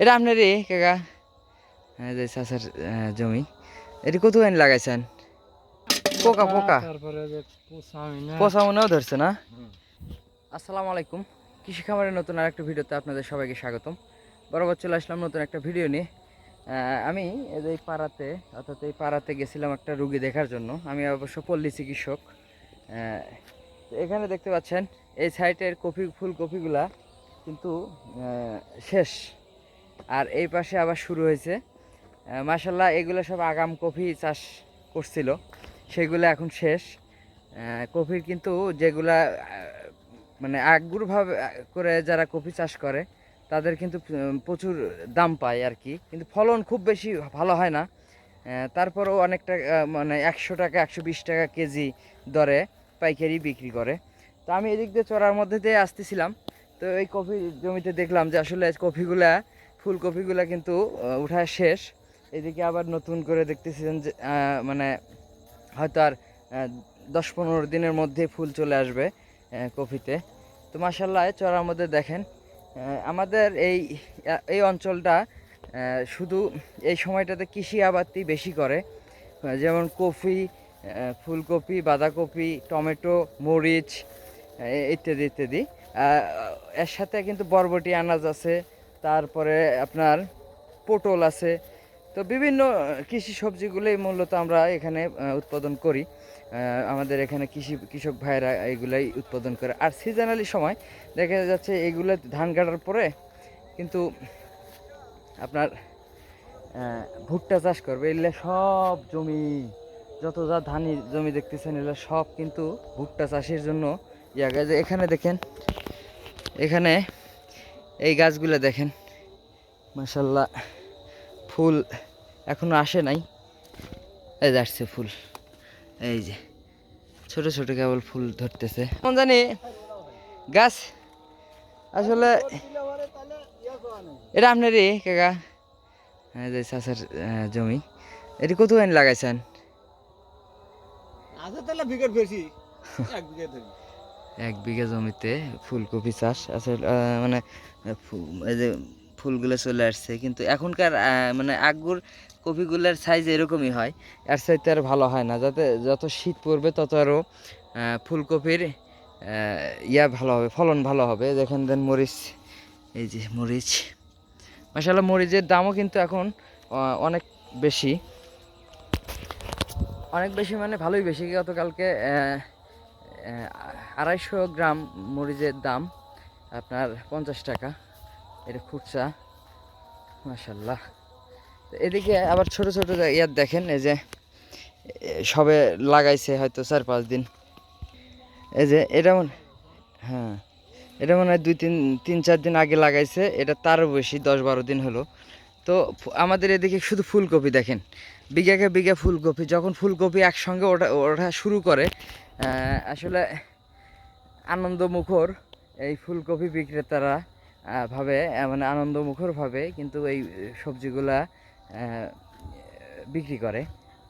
এটা আপনারই কাকা। হ্যাঁ যে চাষার জমি। এটি কত আইন লাগাইছেন? পোকা পোকা। পোষা পচা মনেও ধরছে না? আসসালামু আলাইকুম। কৃষি খামারের নতুন আর একটা ভিডিওতে আপনাদের সবাইকে স্বাগতম। বরাবর চলে আসলাম নতুন একটা ভিডিও নিয়ে। আমি এই পাড়াতে অর্থাৎ এই পাড়াতে গেছিলাম একটা রুগী দেখার জন্য। আমি অবশ্য পল্লী চিকিৎসক। এখানে দেখতে পাচ্ছেন এই সাইডের কফি ফুল কপিগুলা কিন্তু শেষ। আর এই পাশে আবার শুরু হয়েছে। মাসাল্লাহ এগুলো সব আগাম কফি চাষ করছিল। সেগুলো এখন শেষ। কফির কিন্তু যেগুলা মানে আগ্রভাবে করে যারা কফি চাষ করে, তাদের কিন্তু প্রচুর দাম পায় আর কি। কিন্তু ফলন খুব বেশি ভালো হয় না। তারপরেও অনেকটা মানে একশো টাকা, একশো বিশ টাকা কেজি দরে পাইকারি বিক্রি করে। তো আমি এদিক দিয়ে চড়ার মধ্যে দিয়ে আসতেছিলাম। তো এই কফি জমিতে দেখলাম যে আসলে কফিগুলা ফুলকপিগুলা কিন্তু উঠা শেষ। এদিকে আবার নতুন করে দেখতেছিলেন যে মানে হয়তো আর দশ পনেরো দিনের মধ্যে ফুল চলে আসবে কফিতে তো মাসাল্লাহ চড়ার মধ্যে দেখেন আমাদের এই এই অঞ্চলটা শুধু এই সময়টাতে কৃষি আবাদটি বেশি করে। যেমন কফি ফুলকপি, বাঁধাকপি, টমেটো, মরিচ ইত্যাদি ইত্যাদি। এর সাথে কিন্তু বরবটি আনাজ আছে তারপরে আপনার পটল আছে। তো বিভিন্ন কৃষি সবজিগুলোই মূলত আমরা এখানে উৎপাদন করি। আমাদের এখানে কৃষি, কৃষক ভাইরা এগুলাই উৎপাদন করে। আর সিজনালি সময়, দেখা যাচ্ছে এগুলো ধান কাটার পরে কিন্তু আপনার ভুট্টা চাষ করবে। এগুলো সব জমি, যত যা ধানি জমি দেখতেছেন, এগুলো সব কিন্তু ভুট্টা চাষের জন্য। জায়গা যে এখানে দেখেন, এখানে এই গাছগুলো দেখেন। মাসাল্লাহ ফুল এখনও আসে নাই। এই যে আসছে ফুল। এই যে, ছোট ছোট কেবল ফুল ধরতেছে। কোন জানি, গাছ, আসলে এটা আপনারই, কাকা? হ্যাঁ যে চাষার জমি। এটি কত লাগাইছেন? আছে তাহলে বিঘের বেশি। এক এক বিঘা জমিতে ফুলকপি চাষ আসলে মানে এই যে ফুলগুলো চলে আসছে, কিন্তু এখনকার মানে আগুর কপিগুলোর সাইজ এরকমই হয়, এর চাইতে আর ভালো হয় না, যাতে যত শীত পড়বে তত আরও ফুলকপির ইয়া ভালো হবে, ফলন ভালো হবে, দেখেন দেন মরিচ, এই যে মরিচ মাসাল্লাহ মরিচের দামও কিন্তু এখন অনেক বেশি অনেক বেশি মানে ভালোই বেশি, গতকালকে আড়াইশো গ্রাম মরিচের দাম, আপনার পঞ্চাশ টাকা। এটা খুচরা মাসাল্লাহ এদিকে আবার ছোট ছোট ইয়ার দেখেন, এই যে সবে লাগাইছে হয়তো চার পাঁচ দিন। এই যে, এটা মনে হ্যাঁ এটা মনে হয় দুই তিন তিন চার দিন আগে লাগাইছে। এটা তারও বেশি, দশ বারো দিন হলো। তো আমাদের এদিকে শুধু ফুলকপি দেখেন। বিঘাকে বিঘা ফুলকপি, যখন ফুলকপি একসঙ্গে ওঠা ওঠা শুরু করে আসলে আনন্দমুখর এই ফুলকপি বিক্রেতারা ভাবে মানে আনন্দমুখর ভাবে কিন্তু এই সবজিগুলা বিক্রি করে।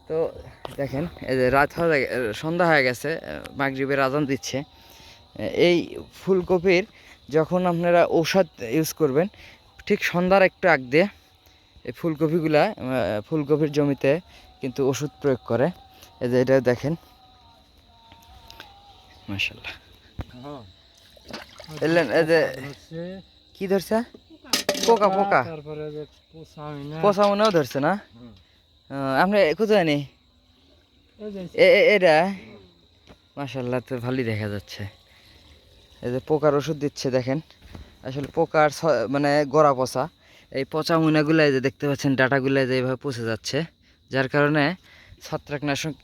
তো দেখেন, এই যে রাত হয়ে সন্ধ্যা হয়ে গেছে মাগরিবের আজান দিচ্ছে। এই ফুলকপির যখন আপনারা ঔষধ ইউজ করবেন, ঠিক সন্ধ্যার একটু আগ দিয়ে এই ফুলকপিগুলা ফুলকপির জমিতে কিন্তু ওষুধ প্রয়োগ করে। এই যে এটা দেখেন মাশাল্লাহ হ্যাঁ। এলেন এই যে কি ধরছে? পোকা পোকা তারপরে যে পোষা মনেও ধরছে না? আপনি কোথায় নেই এ- এ- এটা? মাশাল্লাহ তো ভালোই দেখা যাচ্ছে। এই যে পোকার ওষুধ দিচ্ছে দেখেন। আসলে পোকার মানে গড়া পচা। এই পচা মুনাগুলো যে দেখতে পাচ্ছেন ডাটাগুলো যে এইভাবে পচে যাচ্ছে। যার কারণে ছত্রাকনাশক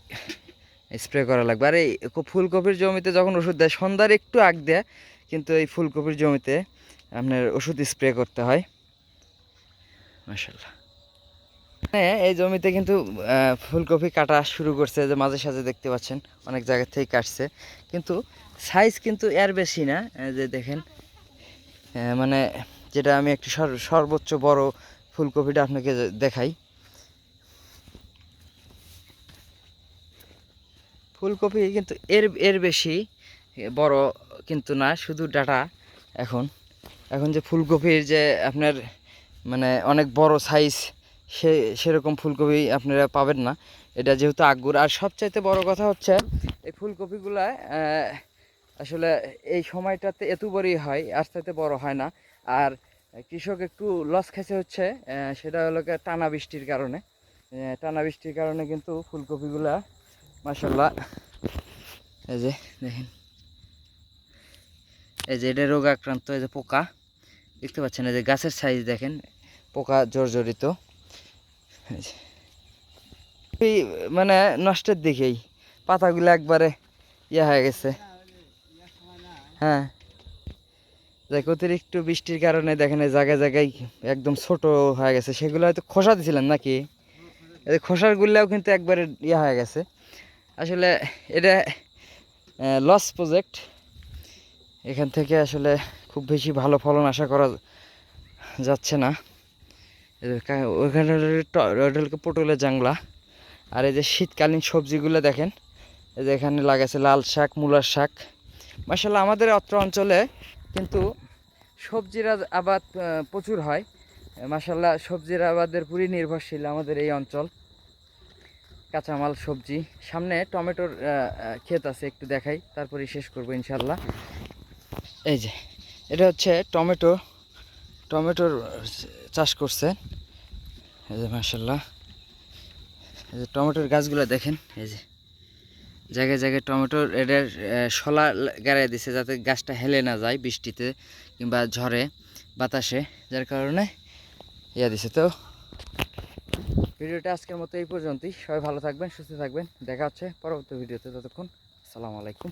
স্প্রে করা লাগবে। আর এই ফুলকপির জমিতে যখন ওষুধ দেয়, সন্ধ্যার একটু আগ দেয়, কিন্তু এই ফুলকপির জমিতে আপনার ওষুধ স্প্রে করতে হয়। মাশাল্লাহ হ্যাঁ এই জমিতে কিন্তু ফুলকপি কাটা শুরু করছে যে মাঝে সাঝে দেখতে পাচ্ছেন, অনেক জায়গা থেকে কাটছে। কিন্তু সাইজ কিন্তু এর বেশি না যে দেখেন মানে যেটা আমি একটু সর- সর্বোচ্চ বড় ফুলকপিটা আপনাকে দেখাই। ফুলকপি কিন্তু এর এর বেশি বড় কিন্তু না, শুধু ডাটা এখন। এখন যে ফুলকপির যে আপনার মানে অনেক বড় সাইজ সে, সেরকম ফুলকপি আপনারা পাবেন না। এটা যেহেতু আগুর আর সবচাইতে বড় কথা হচ্ছে, এই ফুলকপিগুলা আসলে এই সময়টাতে এত বড়ই হয় আস্তে বড় হয় না। আর কৃষক একটু লস খাইছে হচ্ছে সেটা হলো টানা বৃষ্টির কারণে। টানা বৃষ্টির কারণে কিন্তু ফুলকপিগুলা এই যে দেখেন। এই যে এটা রোগ আক্রান্ত, এই যে পোকা। দেখতে পাচ্ছেন, এই যে গাছের সাইজ দেখেন, পোকা জর্জরিত। এই মানে নষ্টের দিকেই, পাতাগুলো একবারে ইয়ে হয়ে গেছে। হ্যাঁ। দেখ, অতিরিক্ত বৃষ্টির কারণে দেখেন, এই জায়গায় জায়গায় একদম ছোট হয়ে গেছে। সেগুলো হয়তো খোসা দিছিলেন নাকি? খোসার গুলাও কিন্তু একবারে ইয়ে হয়ে গেছে। আসলে এটা লস প্রজেক্ট এখান থেকে আসলে খুব বেশি ভালো ফলন আশা করা যাচ্ছে না। ওইখানে পটলের জাংলা। আর এই যে শীতকালীন সবজিগুলো দেখেন, এই যে এখানে লাগাছে লাল শাক, মূলার শাক। মাসাল্লাহ আমাদের অত্র অঞ্চলে কিন্তু সবজির আবাদ প্রচুর হয়। মাসাল্লাহ সবজির আবাদের পুরি নির্ভরশীল আমাদের এই অঞ্চল। কাঁচামাল, সবজি। সামনে টমেটোর ক্ষেত আছে, একটু দেখাই। তারপরে শেষ করব ইনশাল্লাহ এই যে, এটা হচ্ছে টমেটো। টমেটোর চাষ করছে। এই যে মাসাল্লাহ এই যে, টমেটোর গাছগুলো দেখেন। এই যে, জায়গায় জায়গায় টমেটোর এটার শলা গাড়াই দিছে যাতে গাছটা হেলে না যায় বৃষ্টিতে কিংবা ঝড়ে, বাতাসে। যার কারণে ইয়া দিছে। তো ভিডিওটা আজকের মতো এই পর্যন্তই। সবাই ভালো থাকবেন, সুস্থ থাকবেন। দেখা হচ্ছে পরবর্তী ভিডিওতে। ততক্ষণ, আসসালামু আলাইকুম।